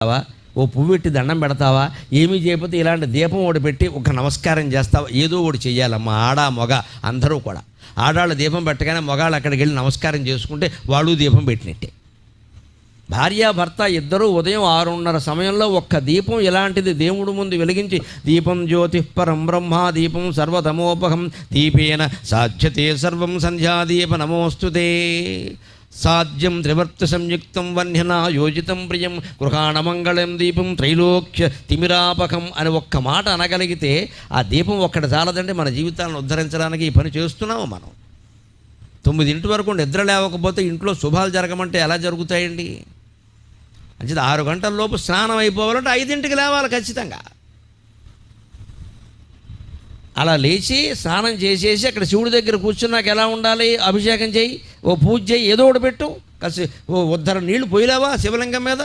పెడతావా? ఓ పువ్వు పెట్టి దండం పెడతావా? ఏమీ చేయకపోతే ఇలాంటి దీపం ఒకటి పెట్టి ఒక నమస్కారం చేస్తావా? ఏదో ఒకటి చేయాలమ్మా ఆడ మొగ అందరూ కూడా. ఆడాళ్ళు దీపం పెట్టగానే మగాళ్ళు అక్కడికి వెళ్ళి నమస్కారం చేసుకుంటే వాళ్ళు దీపం పెట్టినట్టే. భార్యాభర్త ఇద్దరూ ఉదయం ఆరున్నర సమయంలో ఒక్క దీపం ఇలాంటిది దేవుడు ముందు వెలిగించి దీపం జ్యోతి పరం బ్రహ్మ దీపం సర్వతమోపహం దీపేన సాధ్యతే సర్వం సంధ్యాదీప నమోస్తుతే సాధ్యం త్రివర్త సంయుక్తం వన్యన యోజితం ప్రియం గృహాణమంగళం దీపం త్రైలోక్య తిమిరాపకం అని ఒక్క మాట అనగలిగితే ఆ దీపం ఒక్కటి చాలదంటే మన జీవితాలను ఉద్ధరించడానికి ఈ పని చేస్తున్నాము మనం. తొమ్మిదింటి వరకు నిద్ర లేవకపోతే ఇంట్లో శుభాలు జరగమంటే ఎలా జరుగుతాయండి? అంటే ఆరు గంటల లోపు స్నానం అయిపోవాలంటే ఐదింటికి లేవాలి ఖచ్చితంగా. అలా లేచి స్నానం చేసేసి అక్కడ శివుడి దగ్గర కూర్చున్నాక ఎలా ఉండాలి? అభిషేకం చేయి ఓ పూజ చేయి ఏదో ఒకటి పెట్టు. కాసి ఓ ఉద్దర నీళ్ళు పోయలేవా శివలింగం మీద?